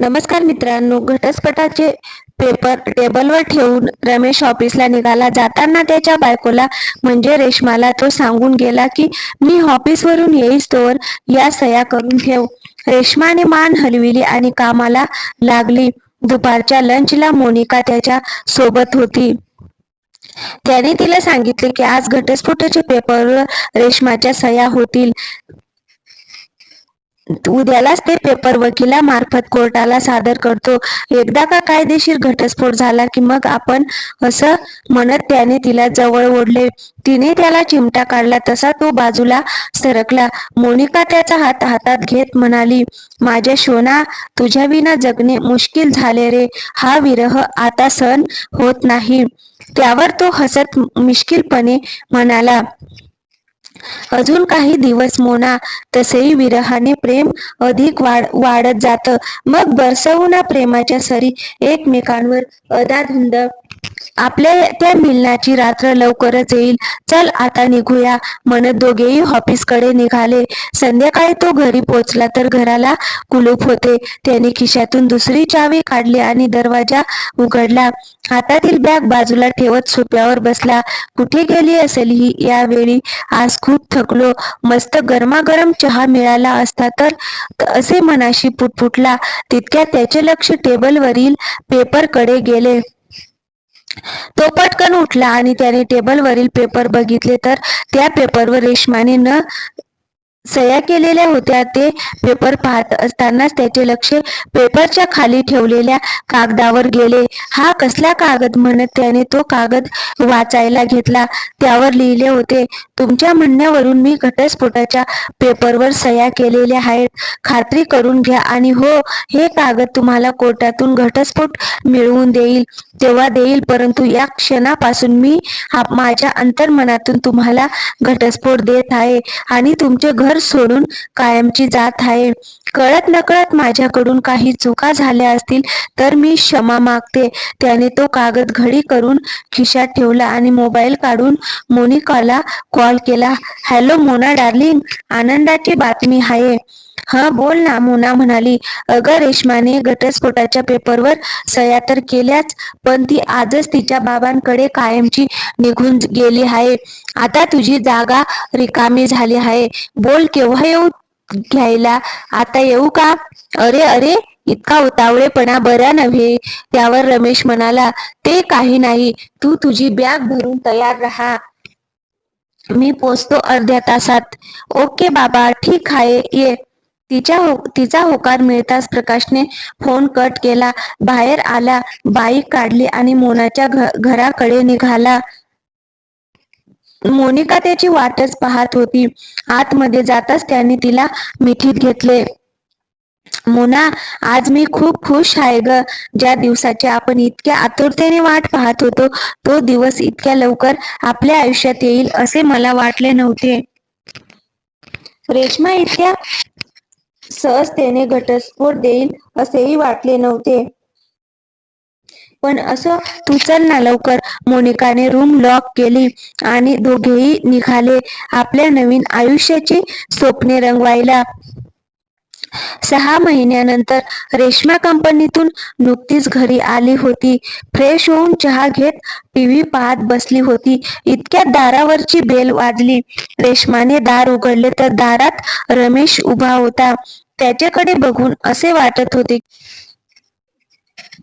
नमस्कार मित्रांनो घटस्फोटाचे पेपर टेबलवर ठेवून रमेश ऑफिसला निघाला. जाताना त्याच्या बायकोला म्हणजे रेशमाला तो सांगून गेला की मी ऑफिसवरून येईस्तोवर या सह्या करून ठेव. रेशमाने मान हलविली आणि कामाला लागली. दुपारच्या लंचला मोनिका त्याच्या सोबत होती. त्याने तिला सांगितले की आज घटस्फोटाचे पेपरवर रेशमाच्या सह्या होतील. उद्यालाच ते पेपर वकिलामार्फत कोर्टाला सादर करतो. एकदा का कायदेशीर घटस्फोट झाला की मग आपण असं म्हणत त्याने तिला जवळ ओढले. तिने त्याला चिमटा काढला तसा तो बाजूला सरकला. मोनिका त्याचा हात हातात घेत म्हणाली माझ्या शोना तुझ्या विना जगणे मुश्किल झाले रे. हा विरह आता सहन होत नाही. त्यावर तो हसत मिश्किलपणे म्हणाला अजून काही दिवस मोना तसेही विरहाने प्रेम अधिक वाढ वाढत जात. मग बरसवून प्रेमाच्या सरी एकमेकांवर अदाधुंद आपल्या त्या मिलनाची रात्र लवकरच येईल. चल आता निघूया. म्हणत दोघेही ऑफिसकडे निघाले. संध्याकाळी तो घरी पोचला तर घराला कुलूप होते. त्याने खिशातून दुसरी चावी काढली आणि दरवाजा उघडला. हातातील बॅग बाजूला ठेवत सोप्यावर बसला. कुठे गेली असेल ही? यावेळी आज खूप थकलो. मस्त गरमागरम चहा मिळाला असता तर असे मनाशी पुटपुटला. तितक्या त्याचे लक्ष टेबलवरील पेपरकडे गेले. तो पटकन उठला आणि त्याने टेबलवरील पेपर बघितले तर त्या पेपरवर रेशमाने न सह्या केलेल्या होत्या. ते पेपर पाहत असतानाच त्याचे लक्ष पेपरच्या खाली ठेवलेल्या कागदावर गेले. हा कसला कागद? म्हणत त्याने तो कागद वाचायला घेतला. त्यावर लिहिले होते तुमच्या म्हणण्यावरून मी घटस्फोटाच्या पेपरवर सह्या केलेल्या आहेत. खात्री करून घ्या आणि हो हे कागद तुम्हाला कोर्टातून घटस्फोट मिळवून देईल तेव्हा देईल. परंतु या क्षणापासून मी हा माझ्या अंतर्मनातून तुम्हाला घटस्फोट देत आहे आणि तुमचे घर सोडून कायमची जात आहे. कळत नकळत माझ्याकडून काही चुका झाल्या असतील तर मी क्षमा मागते. त्याने तो कागद घडी करून खिशात ठेवला आणि मोबाईल काढून मोनिकाला कॉल केला. हॅलो मोना डार्लिंग आनंदाची बातमी आहे. हा बोल ना मोना म्हणाली. अगं रेशमाने घटस्फोटाच्या पेपरवर सह्या तर केल्याच पण ती आजच तिच्या बाबांकडे कायमची निघून गेली आहे. आता तुझी जागा रिकामी झाली आहे. बोल केव्हा येऊ? घ्यायला. आता येऊ का? अरे अरे इतका उतावळेपणा बरा नव्हे. त्यावर रमेश म्हणाला ते काही नाही. तू तुझी बॅग भरून तयार राहा. मी पोचतो अर्ध्या तासात. ओके बाबा ठीक आहे. ये. तिच्या हो तिचा होकार मिळताच प्रकाशने फोन कट केला. बाहेर आला. बाईक काढली आणि मोनाच्या घ- घराकडे निघाला. मोनिका त्याची वाटच पाहत होती. आतमध्ये जाताच त्याने तिला मिठीत घेतले. मोना आज मी खूप खुश आहे ग. ज्या दिवसाची आपण इतक्या आतुरतेने वाट पाहत होतो तो दिवस इतक्या लवकर आपल्या आयुष्यात येईल असे मला वाटले नव्हते. रेश्मा इतक्या सहजतेने घटस्फोट देईल असेही वाटले नव्हते. पण असं तू चल ना लवकर. मोनिकाने रूम लॉक केली आणि दोघेही निघाले आपल्या नवीन आयुष्याची स्वप्ने रंगवायला. सहा महिन्यानंतर रेशमा कंपनीतून नुकतीच घरी आली होती. फ्रेश होऊन चहा घेत टीव्ही पाहत बसली होती. इतक्या दारावरची बेल वाजली. रेशमाने दार उघडले तर दारात रमेश उभा होता. त्याच्याकडे बघून असे वाटत होते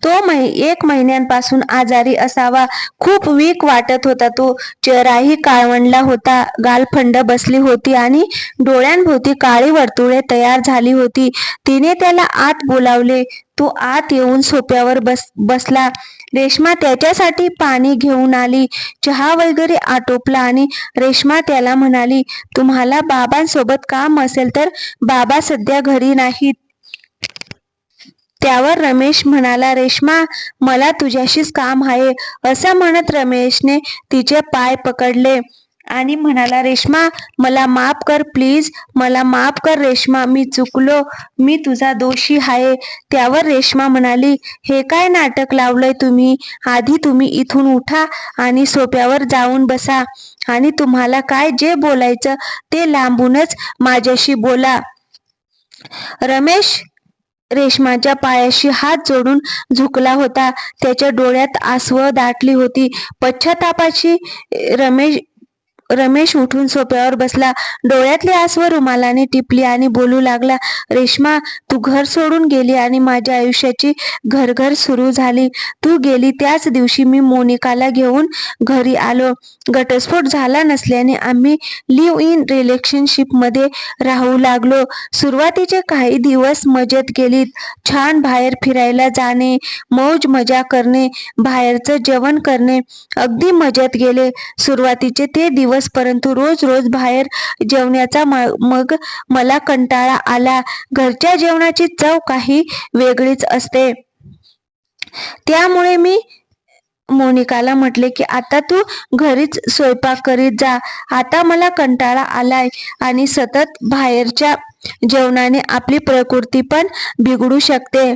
तो मै एक महिन्यांपासून आजारी असावा. खूप वीक वाटत होता तो. चेहराही काळवंडला होता. गालफंड बसली होती आणि डोळ्यांभोवती काळी वर्तुळे तयार झाली होती. तिने त्याला आत बोलावले. तो आत येऊन सोप्यावर बस बसला. रेश्मा त्याच्यासाठी पाणी घेऊन आली. चहा वगैरे आटोपला आणि रेश्मा त्याला म्हणाली तुम्हाला बाबांसोबत काम असेल तर बाबा सध्या घरी नाहीत. त्यावर रमेश म्हणाला रेश्मा मला तुझ्याशीच काम आहे. असं म्हणत रमेशने तिचे पाय पकडले आणि म्हणाला रेश्मा मला माफ कर प्लीज. मला माफ कर रेश्मा. मी चुकलो. मी तुझा दोषी आहे. त्यावर रेश्मा म्हणाली हे काय नाटक लावलंय तुम्ही? आधी तुम्ही इथून उठा आणि सोप्यावर जाऊन बसा आणि तुम्हाला काय जे बोलायचं ते लांबूनच माझ्याशी बोला. रमेश रेशमाच्या पायाशी हात जोडून झुकला होता. त्याच्या डोळ्यात आसवं दाटली होती. पश्चातापाची रमेश रमेश उठून सोप्यावर बसला. डोळ्यातली आसवर रुमालाने टिपली आणि बोलू लागला रेश्मा तू घर सोडून गेली आणि माझ्या आयुष्याची घरघर सुरू झाली. तू गेली त्याच दिवशी मी मोनिकाला घेऊन घरी आलो. घटस्फोट झाला नसल्याने आम्ही लिव्ह इन रिलेशनशिपमध्ये राहू लागलो. सुरुवातीचे काही दिवस मजेत गेलीत छान बाहेर फिरायला जाणे मौज मजा करणे बाहेरचं जेवण करणे अगदी मजेत गेले. सुरुवातीचे ते दिवस परंतु रोज रोज बाहेर जेवण्याचा मग मला कंटाळा आला. घरच्या जेवणाची चव काही वेगळीच असते. त्यामुळे मी मोनिकाला म्हटले की आता तू घरीच स्वयंपाक करीत जा. आता मला कंटाळा आलाय आणि सतत बाहेरच्या जेवणाने आपली प्रकृती पण बिघडू शकते.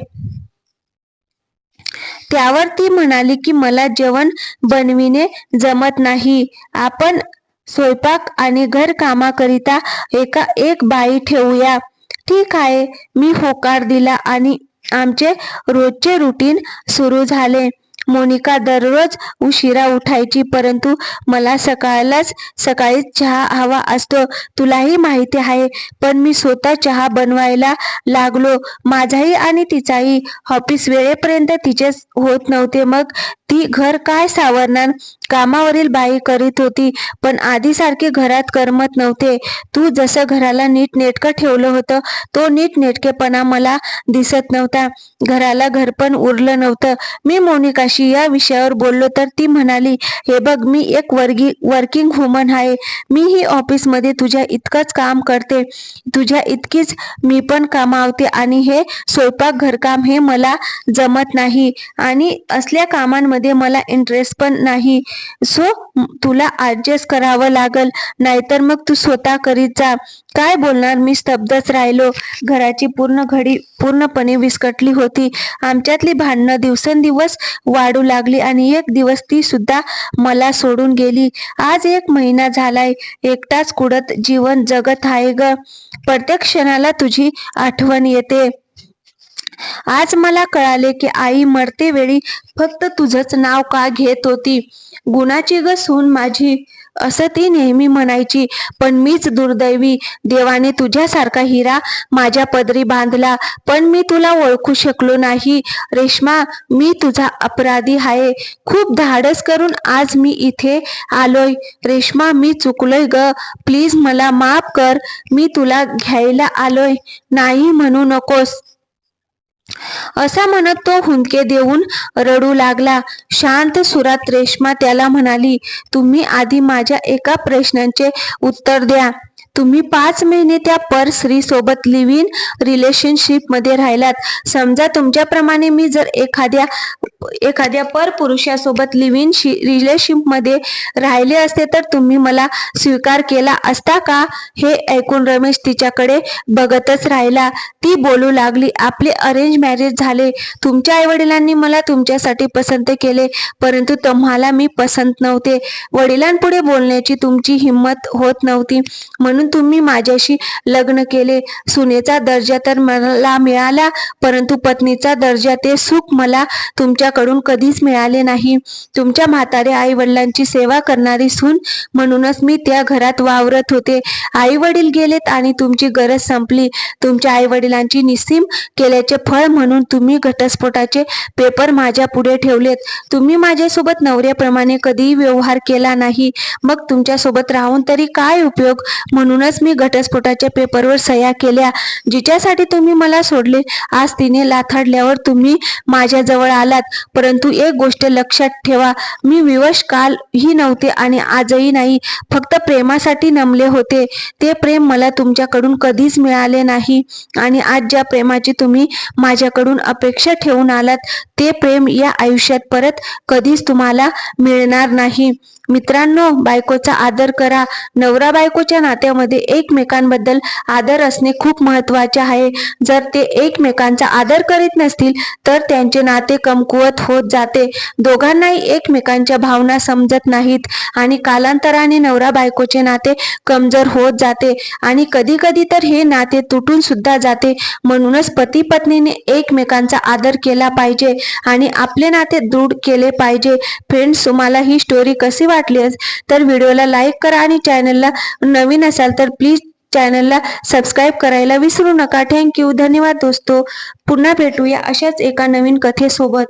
त्यावर ती म्हणाली की मला जेवण बनविणे जमत नाही. आपण स्वयंपाक आणि घर कामाकरिता एका एक बाई ठेवूया. ठीक आहे मी होकार दिला आणि आमचे रोजचे रुटीन सुरू झाले. मोनिका दररोज उशिरा उठायची परंतु मला सकाळलाच सकाळीच चहा हवा असतो. तुलाही माहिती आहे पण मी स्वतः चहा बनवायला लागलो. माझाही आणि तिचाही. ऑफिस वेळेपर्यंत तिचे होत नव्हते. मग ती घर काय सावरणार? कामावरील बाई करीत होती पण आधीसारखे घरात करमत नव्हते. तू जसं घराला नीट नेटकं ठेवलं होतं तो नीट नेटकेपणा मला दिसत नव्हता. घराला घरपण उरलं नव्हतं. मी मोनिकाशी या विषयावर बोललो तर ती म्हणाली हे बघ मी एक वर्गी वर्किंग वुमन आहे. मी ही ऑफिसमध्ये तुझ्या इतकंच काम करते. तुझ्या इतकीच मी पण कामावते आणि हे स्वयंपाक घरकाम हे मला जमत नाही. आणि असल्या कामांमध्ये मला इंटरेस्ट पण नाही. सो तुला ऍडजस्ट करावं लागल नाहीतर मग तू स्वतः करीत जा. काय बोलणार? मी स्तब्धच राहिलो. घराची पूर्ण घडी पूर्णपणे विस्कटली होती. आमच्यातली भांडणं दिवसेंदिवस वाढू लागली आणि एक दिवस ती सुद्धा मला सोडून गेली. आज एक महिना झालाय. एकटाच कुडत जीवन जगत आहे ग. प्रत्येक क्षणाला तुझी आठवण येते. आज मला कळाले की आई मरते वेळी फक्त तुझंच नाव का घेत होती? गुणाची ग सून माझी असं ती नेहमी म्हणायची. पण मीच दुर्दैवी. देवाने तुझ्यासारखा हिरा माझ्या पदरी बांधला. पण मी तुला ओळखू शकलो नाही. रेश्मा मी तुझा अपराधी आहे. खूप धाडस करून आज मी इथे आलोय. रेश्मा मी चुकलोय ग. प्लीज मला माफ कर. मी तुला घ्यायला आलोय. नाही म्हणू नकोस. असा म्हणत तो हुंदके देऊन रडू लागला. शांत सुरात रेश्मा त्याला म्हणाली तुम्ही आधी माझ्या एका प्रश्नांचे उत्तर द्या. तुम्ही पाच महिने त्या पर स्त्री सोबत लिव्ह इन रिलेशनशिपमध्ये राहिलात. समजा तुमच्याप्रमाणे मी जर एखाद्या एखाद्या पर पुरुषासोबत लिव्ह इन रिलेशनशिपमध्ये राहिले असते तर तुम्ही मला स्वीकार केला असता का? हे ऐकून रमेश तिच्याकडे बघतच राहिला. ती बोलू लागली आपले अरेंज मॅरेज झाले. तुमच्या आई वडिलांनी मला तुमच्यासाठी पसंत केले परंतु तुम्हाला मी पसंत नव्हते. वडिलांपुढे बोलण्याची तुमची हिंमत होत नव्हती. म्हणून तुम्ही माझ्याशी लग्न केले. सुनेचा दर्जा तर मला मिळाला परंतु पत्नीचा दर्जा ते सुख मला तुमच्याकडून कधीच मिळाले नाही. तुमच्या म्हाताऱ्या आई वडिलांची सेवा करणारी सून म्हणूनच मी त्या घरात वावरत होते. आई वडील गेलेत आणि तुमची गरज संपली. तुमच्या आई वडिलांची निस्सीम केल्याचे फळ म्हणून तुम्ही घटस्फोटाचे पेपर माझ्या पुढे ठेवलेत. तुम्ही माझ्यासोबत नवऱ्याप्रमाणे कधीही व्यवहार केला नाही. मग तुमच्यासोबत राहून तरी काय उपयोग? म्हणून म्हणूनच मी घटस्फोटाच्या पेपरवर सह्या केल्या. जिच्यासाठी तुम्ही मला सोडले आज तिने लाथाडल्यावर तुम्ही माझ्याजवळ आलात. परंतु एक गोष्ट लक्षात ठेवा मी विवश काल ही नव्हते आणि आजही नाही. फक्त प्रेमासाठी नमले होते. ते प्रेम मला तुमच्याकडून कधीच मिळाले नाही. आणि आज ज्या प्रेमाची तुम्ही माझ्याकडून अपेक्षा ठेवून आलात ते प्रेम या आयुष्यात परत कधीच तुम्हाला मिळणार नाही. मित्रांनो बायकोचा आदर करा. नवरा बायकोच्या नात्यामध्ये नात्यामध्ये एकमेकांबद्दल आदर असणे खूप महत्त्वाचे आहे. जर ते एकमेकांचा आदर करीत नसतील तर त्यांचे नाते कमकुवत होत जाते. दोघांनाही एकमेकांच्या भावना समजत नाहीत आणि कालांतराने नवरा बायकोचे नाते कमजोर होत जाते आणि कधी कधी तर हे नाते तुटून सुद्धा जाते. म्हणूनच पती पत्नीने एकमेकांचा आदर केला पाहिजे आणि आपले नाते दृढ केले पाहिजे. फ्रेंड्स तुम्हाला ही स्टोरी कशी वाटली तर व्हिडिओला लाईक करा आणि चॅनलला नवीन असाल तर प्लीज चॅनलला सबस्क्राईब करायला विसरू नका. थँक्यू धन्यवाद दोस्तो. पुन्हा भेटूया अशाच एका नवीन कथेसोबत.